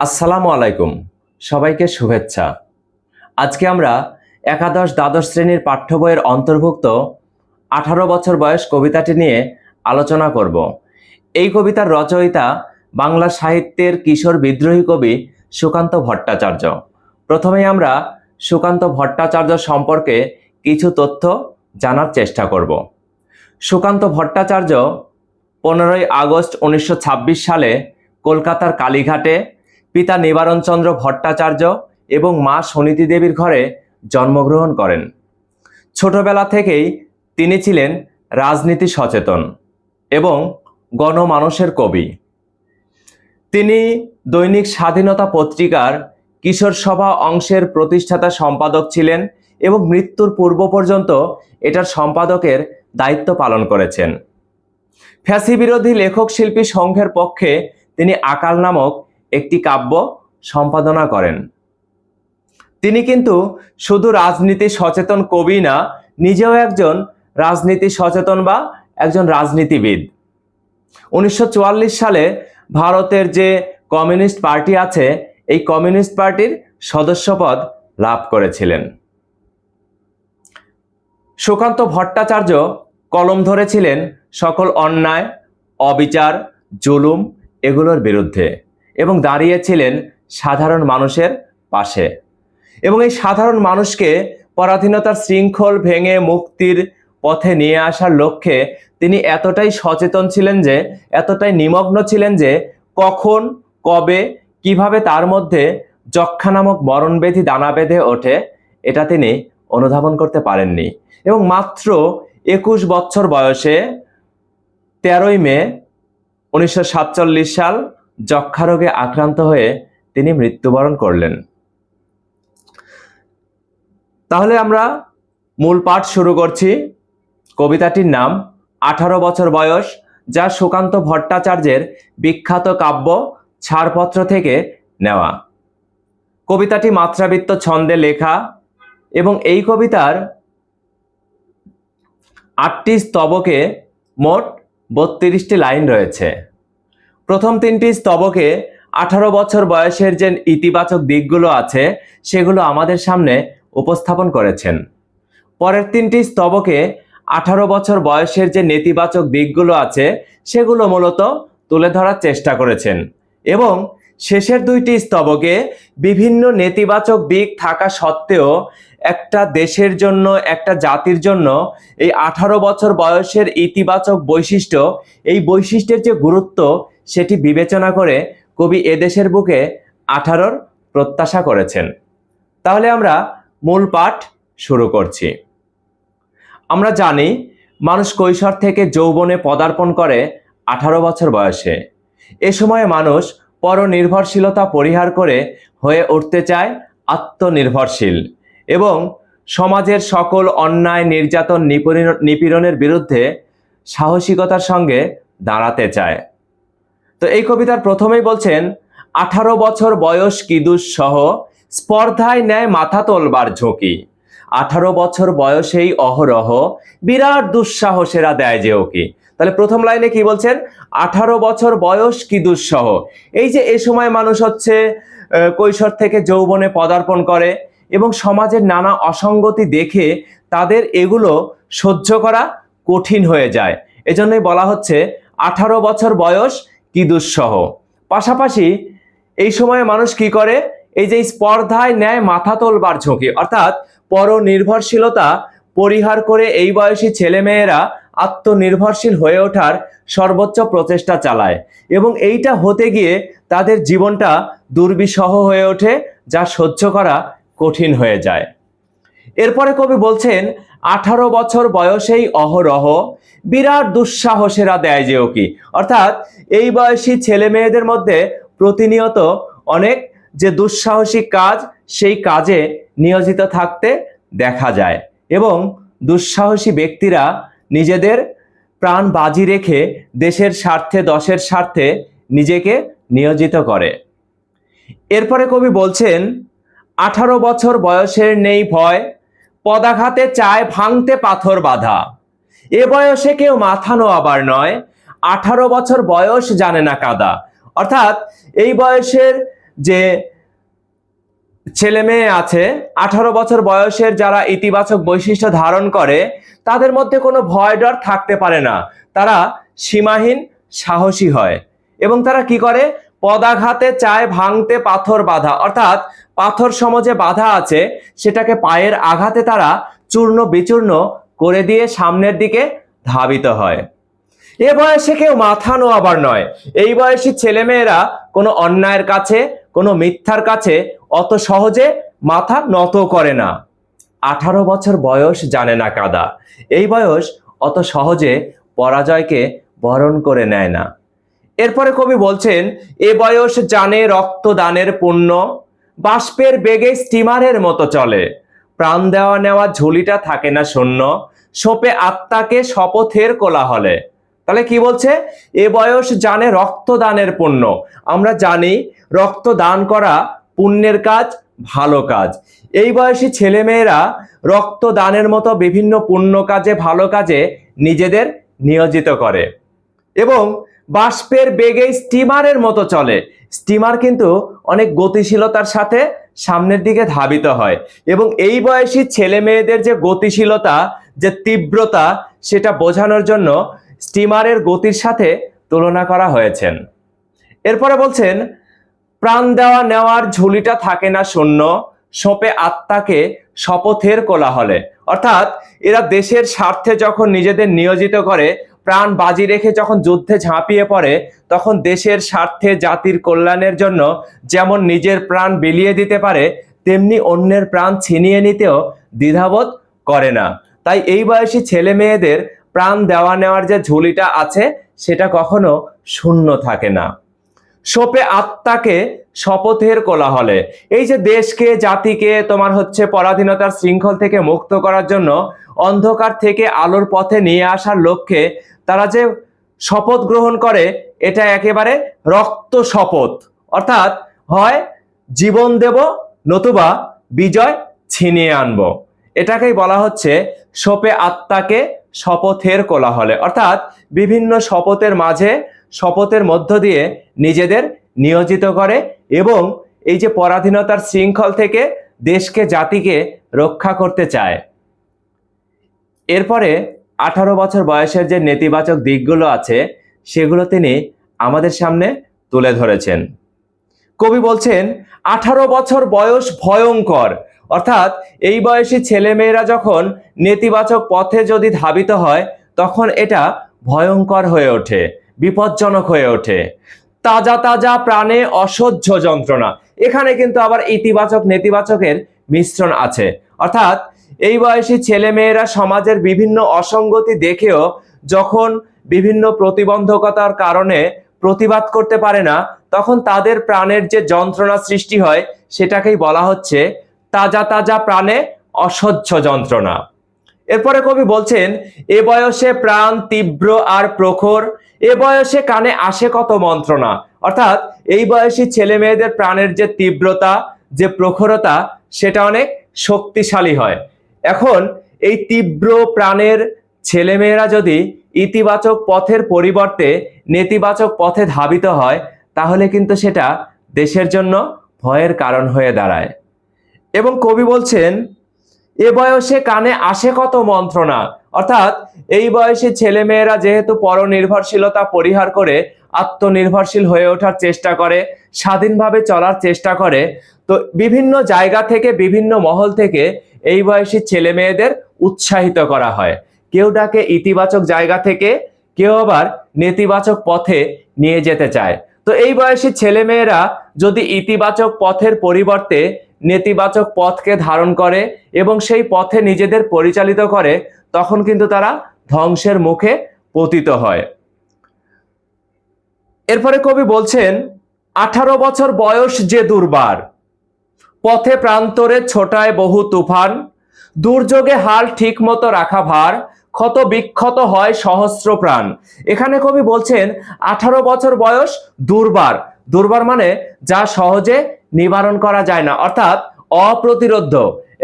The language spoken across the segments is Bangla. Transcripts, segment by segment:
আসসালামু আলাইকুম। সবাইকে শুভেচ্ছা। আজকে আমরা একাদশ দ্বাদশ শ্রেণির পাঠ্য বইয়ের অন্তর্ভুক্ত আঠারো বছর বয়স কবিতাটি নিয়ে আলোচনা করব। এই কবিতার রচয়িতা বাংলা সাহিত্যের কিশোর বিদ্রোহী কবি সুকান্ত ভট্টাচার্য। প্রথমেই আমরা সুকান্ত ভট্টাচার্য সম্পর্কে কিছু তথ্য জানার চেষ্টা করব। সুকান্ত ভট্টাচার্য পনেরোই আগস্ট উনিশশো ছাব্বিশ সালে কলকাতার কালীঘাটে পিতা নিবারণচন্দ্র ভট্টাচার্য এবং মা সনীতি দেবীর ঘরে জন্মগ্রহণ করেন। ছোটবেলা থেকেই তিনি ছিলেন রাজনীতি সচেতন এবং গণমানুষের কবি। তিনি দৈনিক স্বাধীনতা পত্রিকার কিশোর সভা অংশের প্রতিষ্ঠাতা সম্পাদক ছিলেন এবং মৃত্যুর পূর্ব পর্যন্ত এটার সম্পাদকের দায়িত্ব পালন করেছেন। ফ্যাসি বিরোধী লেখক শিল্পী সংঘের পক্ষে তিনি আকাল নামক একটি কাব্য সম্পাদনা করেন। তিনি কিন্তু শুধু রাজনীতি সচেতন কবি না, নিজেও একজন রাজনীতি সচেতন বা একজন রাজনীতিবিদ। উনিশশো চুয়াল্লিশ সালে ভারতের যে কমিউনিস্ট পার্টি আছে, এই কমিউনিস্ট পার্টির সদস্যপদ লাভ করেছিলেন। সুকান্ত ভট্টাচার্য কলম ধরেছিলেন সকল অন্যায়, অবিচার, জুলুম এগুলোর বিরুদ্ধে। এবং দাঁড়িয়েছিলেন সাধারণ মানুষের পাশে। এবং এই সাধারণ মানুষকে পরাধীনতার শৃঙ্খল ভেঙে মুক্তির পথে নিয়ে আসার লক্ষ্যে তিনি এতটাই সচেতন ছিলেন যে, এতটাই নিমগ্ন ছিলেন যে, কখন, কবে, কীভাবে তার মধ্যে যক্ষা নামক মরণবেধি দানা বেঁধে ওঠে, এটা তিনি অনুধাবন করতে পারেননি। এবং মাত্র একুশ বছর বয়সে তেরোই মে, উনিশশো সাতচল্লিশ সাল যক্ষা রোগে আক্রান্ত হয়ে তিনি মৃত্যুবরণ করলেন। তাহলে আমরা মূল পাঠ শুরু করছি। কবিতাটির নাম, আঠারো বছর বয়স, যা সুকান্ত ভট্টাচার্যের বিখ্যাত কাব্য, ছাড়পত্র থেকে নেওয়া। কবিতাটি মাত্রাবৃত্ত ছন্দে লেখা এবং এই কবিতার আটটি স্তবকে মোট বত্রিশটি লাইন রয়েছে। প্রথম তিনটি স্তবকে আঠারো বছর বয়সের যে ইতিবাচক দিকগুলো আছে, সেগুলো আমাদের সামনে উপস্থাপন করেছেন। পরের তিনটি স্তবকে আঠারো বছর বয়সের যে নেতিবাচক দিকগুলো আছে, সেগুলো মূলত তুলে ধরার চেষ্টা করেছেন। এবং শেষের দুইটি স্তবকে বিভিন্ন নেতিবাচক দিক থাকা সত্ত্বেও একটা দেশের জন্য, একটা জাতির জন্য এই আঠারো বছর বয়সের ইতিবাচক বৈশিষ্ট্য, এই বৈশিষ্ট্যের যে গুরুত্ব সেটি বিবেচনা করে কবি এদেশের বুকে আঠারোর প্রত্যাশা করেছেন। তাহলে আমরা মূল পাঠ শুরু করছি। আমরা জানি, মানুষ কৈশোর থেকে যৌবনে পদার্পণ করে আঠারো বছর বয়সে। এ সময়ে মানুষ পরনির্ভরশীলতা পরিহার করে হয়ে উঠতে চায় আত্মনির্ভরশীল এবং সমাজের সকল অন্যায়, নির্যাতন নিপীড়ন- নিপীড়নের বিরুদ্ধে সাহসিকতার সঙ্গে দাঁড়াতে চায়। তো এই কবিতার প্রথমেই বলছেন, আঠারো বছর বয়স কি দুঃসহ, স্পর্ধায় নেয় মাথা তোলবার ঝুঁকি। আঠারো বছর বয়সেই অহরহ, বিরাট দুঃসাহসেরা দেয় যে ওকে। তাহলে প্রথম লাইনে কি বলছেন, আঠারো বছর বয়স কি দুঃসহ, এই যে এ সময় মানুষ হচ্ছে কৈশোর থেকে যৌবনে পদার্পণ করে এবং সমাজের নানা অসঙ্গতি দেখে তাদের এগুলো সহ্য করা কঠিন হয়ে যায়। এজন্যই বলা হচ্ছে, আঠারো বছর বয়স কি দুঃসহ। পাশাপাশি এই সময়ে মানুষ কি করে? এই যে স্পর্ধায় ন্যায় মাথা তোলবার ঝুঁকি। অর্থাৎ পরনির্ভরশীলতা পরিহার করে এই বয়সী ছেলেমেয়েরা আত্মনির্ভরশীল হয়ে ওঠার সর্বোচ্চ প্রচেষ্টা চালায় এবং এইটা হতে গিয়ে তাদের জীবনটা দুর্বিষহ হয়ে ওঠে, যা সহ্য করা কঠিন হয়ে যায়। এরপরে কবি বলছেন আঠারো বছর বয়সেই অহরহ। বিরাট দুঃসাহসেরা দেয় যে কি। অর্থাৎ এই বয়সী ছেলে মেয়েদের মধ্যে প্রতিনিয়ত অনেক যে দুঃসাহসিক কাজ, সেই কাজে নিয়োজিত থাকতে দেখা যায় এবং দুঃসাহসী ব্যক্তিরা নিজেদের প্রাণ বাজি রেখে দেশের স্বার্থে, দশের স্বার্থে নিজেকে নিয়োজিত করে। এরপরে কবি বলছেন, আঠারো বছর বয়সের নেই ভয় পদাঘাতে চায় ভাঙতে পাথর বাঁধা। এ বয়সে কেউ মাথা আবার নয়, আঠারো বছর বয়স জানে না কাদা। অর্থাৎ এই বয়সের যে ছেলে মেয়ে আছে, আঠারো বছর বয়সের যারা ইতিবাচক বৈশিষ্ট্য ধারণ করে, তাদের মধ্যে কোনো ভয় ডর থাকতে পারে না। তারা সীমাহীন সাহসী হয় এবং তারা কি করে? পদাঘাতে চায় ভাঙতে পাথর বাধা। অর্থাৎ পাথর সমজে বাধা আছে, সেটাকে পায়ের আঘাতে তারা চূর্ণ বিচূর্ণ করে দিয়ে সামনের দিকে ধাবিত হয়। এ বয়সে কেউ মাথা নোয়াবার নয়। এই বয়সী ছেলেমেয়েরা কোনো অন্যায়ের কাছে, কোনো মিথ্যার কাছে অত সহজে মাথা নত করে না। আঠারো বছর বয়স জানে না কাদা। এই বয়স অত সহজে পরাজয়কে বরণ করে নেয় না। এরপরে কবি বলছেন, এ বয়স জানে রক্তদানের পুণ্য, বাষ্পের বেগে স্টিমারের মতো চলে। প্রাণ দেওয়া নেওয়া ঝুলিটা থাকে না শূন্য, সোপে আত্মাকে শপথের কোলাহলে। তাহলে কি বলছে? এ বয়স জানে রক্তদানের পুণ্য। আমরা জানি রক্ত দান করা পুণ্যের কাজ, ভালো কাজ। এই বয়সী ছেলেমেয়েরা রক্ত দানের মতো বিভিন্ন পুণ্য কাজে, ভালো কাজে নিজেদের নিয়োজিত করে। এবং বাষ্পের বেগে স্টিমারের মতো চলে। স্টিমার কিন্তু অনেক গতিশীলতার সাথে সামনের দিকে ধাবিত হয় এবং এই বয়সী ছেলে মেয়েদের যে গতিশীলতা, যে তীব্রতা, সেটা বোঝানোর জন্য স্টিমারের গতির সাথে তুলনা করা হয়েছেন এরপরে বলছেন, প্রাণ দেওয়া নেওয়ার ঝুলিটা থাকে না শূন্য, সোপে আত্মাকে শপথের কোলাহলে। অর্থাৎ এরা দেশের স্বার্থে যখন নিজেদের নিয়োজিত করে প্রাণ বাজি রেখে যখন যুদ্ধে ঝাঁপিয়ে পড়ে, তখন দেশের স্বার্থে জাতির কল্যাণের জন্য যেমন নিজের প্রাণ বিলিয়ে দিতে পারে, তেমনি অন্যের প্রাণ ছিনিয়ে নিতেও দ্বিধাবোধ করে না। তাই এই বয়সী ছেলে মেয়েদের প্রাণ দেওয়া নেওয়ার যে ঝুলিটা আছে, সেটা কখনো শূন্য থাকে না। সোপে আত্মাকে শপথের কোলাহলে। এই যে দেশকে, জাতিকে তোমার হচ্ছে পরাধীনতার শৃঙ্খল থেকে মুক্ত করার জন্য, অন্ধকার থেকে আলোর পথে নিয়ে আসার লক্ষ্যে তারা যে শপথ গ্রহণ করে, এটা একেবারে রক্ত শপথ। অর্থাৎ হয় জীবন দেব নতুবা বিজয় ছিনিয়ে আনব। এটাকেই বলা হচ্ছে সোপে আত্মাকে শপথের কোলাহলে। অর্থাৎ বিভিন্ন শপথের মাঝে, শপথের মধ্য দিয়ে নিজেদের নিয়োজিত করে এবং এই যে পরাধীনতার শৃঙ্খল থেকে দেশকে, জাতিকে রক্ষা করতে চায়। এরপরে আঠারো বছর বয়সের যে নেতিবাচক দিকগুলো আছে, সেগুলো তিনি আমাদের সামনে তুলে ধরেছেন। কবি বলছেন, আঠারো বছর বয়স ভয়ঙ্কর। অর্থাৎ এই বয়সী ছেলেমেয়েরা যখন নেতিবাচক পথে যদি ধাবিত হয়, তখন এটা ভয়ঙ্কর হয়ে ওঠে, বিপজ্জনক হয়ে ওঠে। তাজা তাজা প্রাণে অসহ্য যন্ত্রণা। এখানে কিন্তু আবার ইতিবাচক, নেতিবাচকের মিশ্রণ আছে। অর্থাৎ এই বয়সী ছেলেমেয়েরা সমাজের বিভিন্ন অসঙ্গতি দেখেও যখন বিভিন্ন প্রতিবন্ধকতার কারণে প্রতিবাদ করতে পারে না, তখন তাদের প্রাণের যে যন্ত্রণা সৃষ্টি হয়, সেটাকেই বলা হচ্ছে তাজা তাজা প্রাণে অসহ্য যন্ত্রণা। এরপরে কবি বলছেন, এ বয়সে প্রাণ তীব্র আর প্রখর, এ বয়সে কানে আসে কত মন্ত্রণা। অর্থাৎ এই বয়সী ছেলে মেয়েদের প্রাণের যে তীব্রতা, যে প্রখরতা, সেটা অনেক শক্তিশালী হয়। এখন এই তীব্র প্রাণের ছেলেমেয়েরা যদি ইতিবাচক পথের পরিবর্তে নেতিবাচক পথে ধাবিত হয়, তাহলে কিন্তু সেটা দেশের জন্য ভয়ের কারণ হয়ে দাঁড়ায়। এবং কবি বলছেন, এ বয়সে কানে আসে কত মন্ত্রণা। অর্থাৎ এই বয়সী ছেলেমেয়েরা যেহেতু পরনির্ভরশীলতা পরিহার করে, আত্মনির্ভরশীল হয়ে ওঠার চেষ্টা করে, স্বাধীনভাবে চলার চেষ্টা করে, তো বিভিন্ন জায়গা থেকে, বিভিন্ন মহল থেকে এই বয়সী ছেলে মেয়েদের উৎসাহিত করা হয়। কেউ ডাকে ইতিবাচক জায়গা থেকে, কেউ আবার নেতিবাচক পথে নিয়ে যেতে চায়। তো এই বয়সী ছেলে মেয়েরা যদি ইতিবাচক পথের পরিবর্তে নেতিবাচক পথকে ধারণ করে এবং সেই পথে নিজেদের পরিচালিত করে, তখন কিন্তু তারা ধ্বংসের মুখে পতিত হয়। এরপরে কবি বলছেন, আঠারো বছর বয়স যে দুর্বার। পথে প্রান্তরে ছোটায় বহু তুফান, দুর্যোগে হাল ঠিক মতো রাখা ভার, ক্ষত বিক্ষত হয় সহস্র প্রাণ। এখানে কবি বলছেন, আঠারো বছর বয়স দুর্বার। দুর্বার মানে যা সহজে নিবারণ করা যায় না, অর্থাৎ অপ্রতিরোধ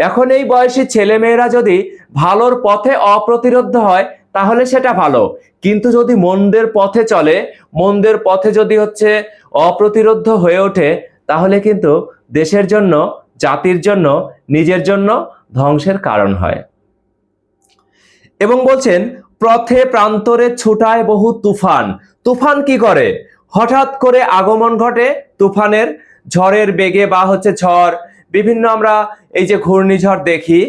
এখন এই বয়সী ছেলেমেয়েরা যদি ভালোর পথে অপ্রতিরোধ হয়, তাহলে সেটা ভালো। কিন্তু যদি মন্দের পথে চলে, মন্দের পথে যদি হচ্ছে অপ্রতিরোধ হয়ে ওঠে, তাহলে কিন্তু দেশের জন্য, জাতির জন্য, নিজের জন্য ধ্বংসের কারণ হয়। এবং বলছেন, পথে প্রান্তরে ছুটায় বহু তুফান। তুফান কি করে? হঠাৎ করে আগমন ঘটে তুফানের ঝড়ের বেগে বা হচ্ছে ঝড়। বিভিন্ন আমরা এই যে ঘূর্ণিঝড় দেখি,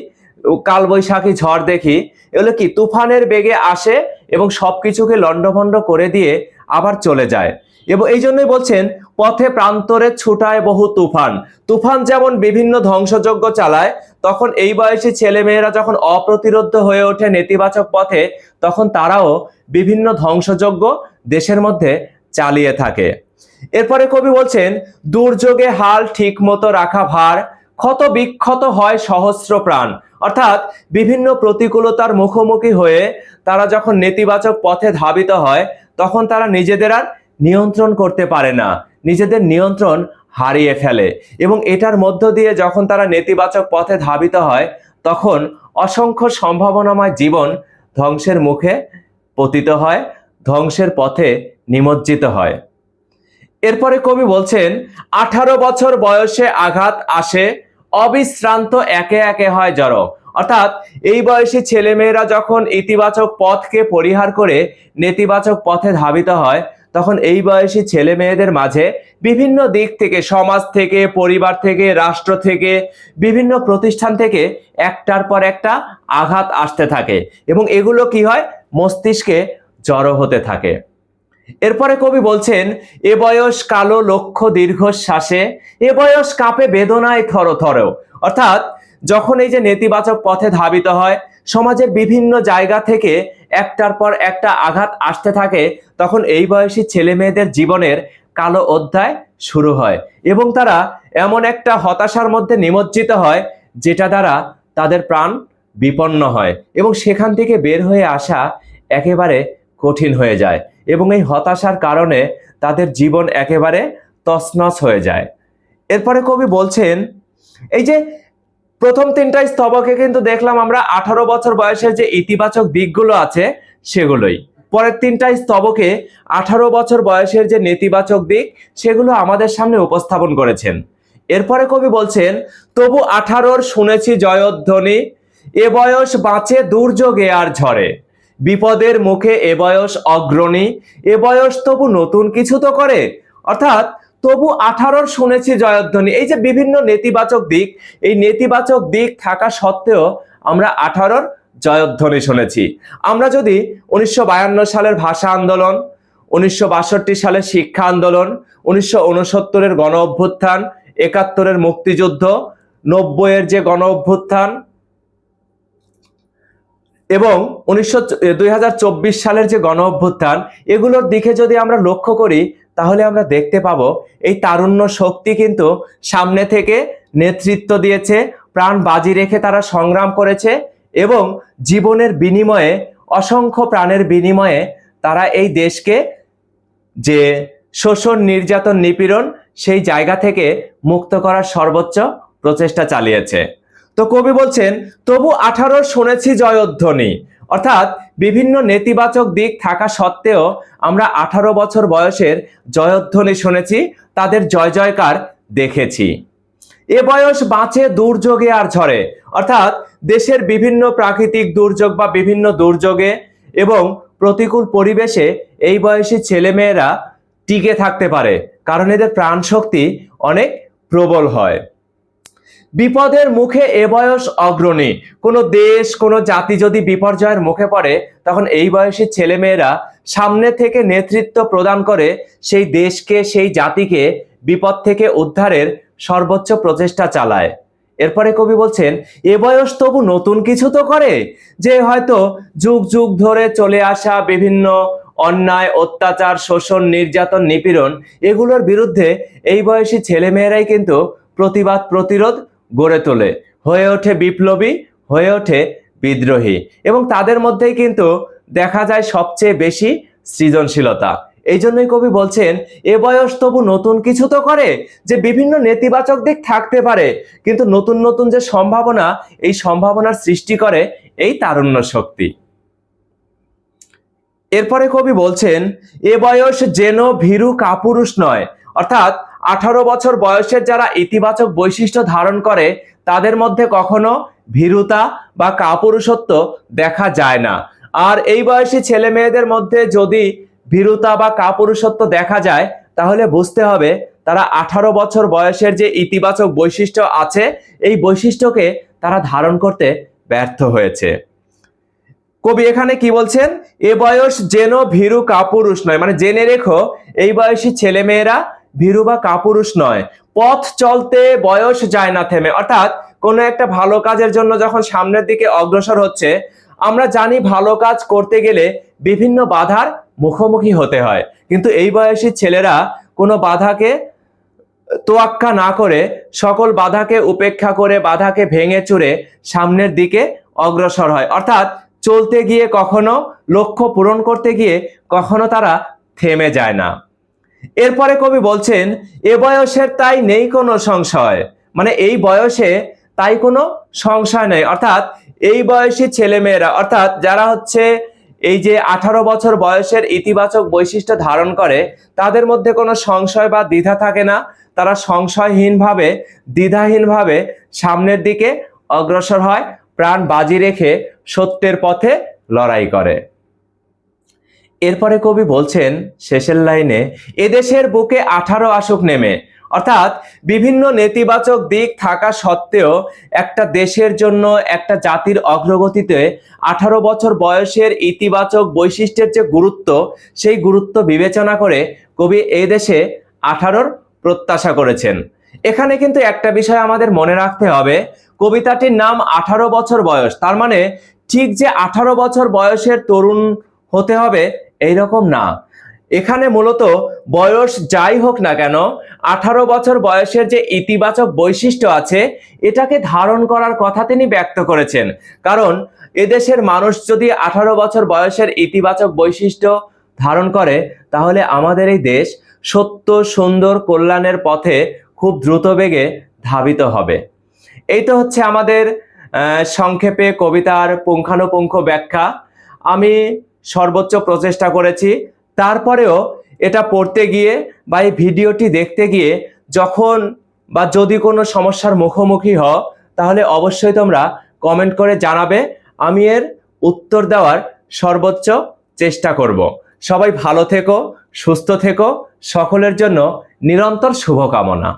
কালবৈশাখী ঝড় দেখি, এগুলো কি? তুফানের বেগে আসে এবং সবকিছুকে লণ্ডভণ্ড করে দিয়ে আবার চলে যায়। এবং এই জন্যই বলছেন, পথে প্রান্তরে ছুটায় বহু তুফান। তুফান যেমন বিভিন্ন ধ্বংসযজ্ঞ চালায়, তখন এই বয়সী ছেলেমেয়েরা যখন অপ্রতিরোধ হয়ে ওঠে নেতিবাচক পথে, তখন তারাও বিভিন্ন ধ্বংসযজ্ঞ দেশের মধ্যে চালিয়ে থাকে। এরপরে কবি বলছেন, দুর্যোগে হাল ঠিক মতো রাখা ভার, ক্ষত বিক্ষত হয় সহস্র প্রাণ। অর্থাৎ বিভিন্ন প্রতিকূলতার মুখোমুখি হয়ে তারা যখন নেতিবাচক পথে ধাবিত হয়, তখন তারা নিজেদের আর নিয়ন্ত্রণ করতে পারে না। নিজেদের নিয়ন্ত্রণ হারিয়ে ফেলে এবং এটার মধ্য দিয়ে যখন তারা নেতিবাচক পথে ধাবিত হয়, তখন অসংখ্য সম্ভাবনাময় জীবন ধ্বংসের মুখে পতিত হয়, ধ্বংসের পথে নিমজ্জিত হয়। এরপরে কবি বলছেন, আঠারো বছর বয়সে আঘাত আসে, অবিশ্রান্ত একে একে হয় জড়ো। অর্থাৎ এই বয়সী ছেলেমেয়েরা যখন ইতিবাচক পথকে পরিহার করে নেতিবাচক পথে ধাবিত হয় তখন এই বয়সী ছেলে মেয়েদের মাঝে বিভিন্ন দিক থেকে, সমাজ থেকে, পরিবার থেকে, রাষ্ট্র থেকে, বিভিন্ন প্রতিষ্ঠান থেকে একটার পর একটা আঘাত আসতে থাকে এবং এগুলো কি হয়? মস্তিষ্কে জড়ো হতে থাকে। এরপরে কবি বলছেন, এ বয়স কালো লক্ষ্য দীর্ঘশ্বাসে, এ বয়স কাপে বেদনায় থর থর অর্থাৎ যখন এই যে নেতিবাচক পথে ধাবিত হয় সমাজের বিভিন্ন জায়গা থেকে একটার পর একটা আঘাত আসতে থাকে, তখন এই বয়সী ছেলে মেয়েদের জীবনের কালো অধ্যায় শুরু হয় এবং তারা এমন একটা হতাশার মধ্যে নিমজ্জিত হয়, যেটা দ্বারা তাদের প্রাণ বিপন্ন হয় এবং সেখান থেকে বের হয়ে আসা একেবারে কঠিন হয়ে যায় এবং এই হতাশার কারণে তাদের জীবন একেবারে তছনছ হয়ে যায়। এরপরে কবি বলছেন, এই যে প্রথম তিনটা স্তবকে কিন্তু দেখলাম আমরা আঠারো বছর বয়সের যে ইতিবাচক দিকগুলো আছে সেগুলোই। পরের তিনটা স্তবকে আঠারো বছর বয়সের যে নেতিবাচক দিক সেগুলো আমাদের সামনে উপস্থাপন করেছেন। এরপরে কবি বলছেন, তবু আঠারোর শুনেছি জয়ধ্বনি, এ বয়স বাঁচে দুর্যোগে আর ঝড়ে। বিপদের মুখে এ বয়স অগ্রণী, এ বয়স তবু নতুন কিছু তো করে। অর্থাৎ তবু আঠারোর শুনেছি জয়ধ্বনি। এই যে বিভিন্ন নেতিবাচক দিক, এই নেতিবাচক দিক থাকা সত্ত্বেও আমরা আঠারোর জয়ধ্বনি শুনেছি। আমরা যদি উনিশশো বায়ান্ন সালের ভাষা আন্দোলন, উনিশশো সালের শিক্ষা আন্দোলন, উনিশশো উনসত্তরের গণ অভ্যুত্থান, একাত্তরের মুক্তিযুদ্ধ, নব্বইয়ের যে গণ অভ্যুত্থান এবং উনিশশো, দুই সালের যে গণ অভ্যুত্থান, এগুলোর দিকে যদি আমরা লক্ষ্য করি তাহলে আমরা দেখতে পাবো, এই তারুণ্য শক্তি কিন্তু সামনে থেকে নেতৃত্ব দিয়েছে, প্রাণ বাজি রেখে তারা সংগ্রাম করেছে এবং জীবনের বিনিময়ে, অসংখ্য প্রাণের বিনিময়ে তারা এই দেশকে যে শোষণ, নির্যাতন, নিপীড়ন, সেই জায়গা থেকে মুক্ত করার সর্বোচ্চ প্রচেষ্টা চালিয়েছে। তো কবি বলছেন, তবু আঠারো শুনেছি জয়ধ্বনি অর্থাৎ বিভিন্ন নেতিবাচক দিক থাকা সত্ত্বেও আমরা আঠারো বছর বয়সের জয়ধ্বনি শুনেছি, তাদের জয় জয়কার দেখেছি। এ বয়স বাঁচে দুর্যোগে আর ঝড়ে। অর্থাৎ দেশের বিভিন্ন প্রাকৃতিক দুর্যোগ বা বিভিন্ন দুর্যোগে এবং প্রতিকূল পরিবেশে এই বয়সী ছেলেমেয়েরা টিকে থাকতে পারে, কারণ এদের প্রাণ শক্তি অনেক প্রবল হয়। বিপদের মুখে এ বয়স অগ্রণী। কোনো দেশ, কোনো জাতি যদি বিপর্যয়ের মুখে পড়ে, তখন এই বয়সী ছেলেমেয়েরা সামনে থেকে নেতৃত্ব প্রদান করে সেই দেশকে, সেই জাতিকে বিপদ থেকে উদ্ধারের সর্বোচ্চ প্রচেষ্টা চালায়। এরপরে কবি বলছেন, এ বয়স তবু নতুন কিছু তো করে যে হয়তো যুগ যুগ ধরে চলে আসা বিভিন্ন অন্যায়, অত্যাচার, শোষণ, নির্যাতন, নিপীড়ন, এগুলোর বিরুদ্ধে এই বয়সী ছেলেমেয়েরাই কিন্তু প্রতিবাদ, প্রতিরোধ গড়ে তোলে। হয়ে ওঠে বিপ্লবী, হয়ে ওঠে বিদ্রোহী এবং তাদের মধ্যেই কিন্তু দেখা যায় সবচেয়ে বেশি সৃজনশীলতা। এই জন্যই কবি বলছেন, এ বয়স তবু নতুন কিছু তো করে যে বিভিন্ন নেতিবাচক দিক থাকতে পারে, কিন্তু নতুন নতুন যে সম্ভাবনা, এই সম্ভাবনার সৃষ্টি করে এই তারুণ্য শক্তি। এরপরে কবি বলছেন, এ বয়স যেন ভীরু কাপুরুষ নয়। অর্থাৎ আঠারো বছর বয়সের যারা ইতিবাচক বৈশিষ্ট্য ধারণ করে, তাদের মধ্যে কখনো ভীরুতা বা কাপুরুষত্ব দেখা যায় না। আর এই বয়সী ছেলে মেয়েদের মধ্যে যদি ভীরুতা বা কাপুরুষত্ব দেখা যায়, তাহলে বুঝতে হবে তারা আঠারো বছর বয়সের যে ইতিবাচক বৈশিষ্ট্য আছে, এই বৈশিষ্ট্যকে তারা ধারণ করতে ব্যর্থ হয়েছে। কবি এখানে কি বলছেন? এ বয়স যেন ভীরু কাপুরুষ নয়। মানে জেনে রেখো, এই বয়সী ছেলে মেয়েরা ভীরু বা কাপুরুষ নয়। পথ চলতে বয়স যায় না থেমে। অর্থাৎ কোনো একটা ভালো কাজের জন্য যখন সামনের দিকে অগ্রসর হচ্ছে, আমরা জানি ভালো কাজ করতে গেলে বিভিন্ন বাধার মুখোমুখি হতে হয়। কিন্তু এই বয়সী ছেলেরা কোনো বাধাকে তোয়াক্কা না করে সকল বাধাকে উপেক্ষা করে, বাধাকে ভেঙে চুরে সামনের দিকে অগ্রসর হয়। অর্থাৎ চলতে গিয়ে কখনো, লক্ষ্য পূরণ করতে গিয়ে কখনো তারা থেমে যায় না। এরপরে কবি বলছেন, এ বয়সের তাই নেই কোনো সংশয়। মানে এই বয়সে তাই কোনো সংশয় নেই। অর্থাৎ এই বয়সী ছেলেমেয়েরা, অর্থাৎ যারা হচ্ছে এই যে আঠারো বছর বয়সের ইতিবাচক বৈশিষ্ট্য ধারণ করে, তাদের মধ্যে কোনো সংশয় বা দ্বিধা থাকে না। তারা সংশয়হীনভাবে, দ্বিধাহীনভাবে সামনের দিকে অগ্রসর হয়, প্রাণ বাজি রেখে সত্যের পথে লড়াই করে। এরপরে কবি বলছেন, শেষের লাইনে, এদেশের বুকে আঠারো আসুক নেমে। অর্থাৎ বিভিন্ন নেতিবাচক দিক থাকা সত্ত্বেও একটা দেশের জন্য একটা জাতির অগ্রগতিতে আঠারো বছর বয়সের ইতিবাচক বৈশিষ্ট্যের যে গুরুত্ব, সেই গুরুত্ব বিবেচনা করে কবি এই দেশে আঠারোর প্রত্যাশা করেছেন। এখানে কিন্তু একটা বিষয় আমাদের মনে রাখতে হবে, কবিতাটির নাম আঠারো বছর বয়স। তার মানে ঠিক যে আঠারো বছর বয়সের তরুণ হতে হবে এইরকম না। এখানে মূলত বয়স যাই হোক না কেন, আঠারো বছর বয়সের যে ইতিবাচক বৈশিষ্ট্য আছে, এটাকে ধারণ করার কথা তিনি ব্যক্ত করেছেন। কারণ এদেশের মানুষ যদি আঠারো বছর বয়সের ইতিবাচক বৈশিষ্ট্য ধারণ করে, তাহলে আমাদের এই দেশ সত্য, সুন্দর, কল্যাণের পথে খুব দ্রুত বেগে ধাবিত হবে। এই তো হচ্ছে আমাদের সংক্ষেপে কবিতার পুঙ্খানুপুঙ্খ ব্যাখ্যা। আমি সর্বোচ্চ প্রচেষ্টা করেছি। তারপরেও এটা পড়তে গিয়ে বা এই ভিডিওটি দেখতে গিয়ে যখন বা যদি কোনো সমস্যার মুখোমুখি হও, তাহলে অবশ্যই তোমরা কমেন্ট করে জানাবে। আমি এর উত্তর দেওয়ার সর্বোচ্চ চেষ্টা করব। সবাই ভালো থেকো, সুস্থ থেকো। সকলের জন্য নিরন্তর শুভকামনা।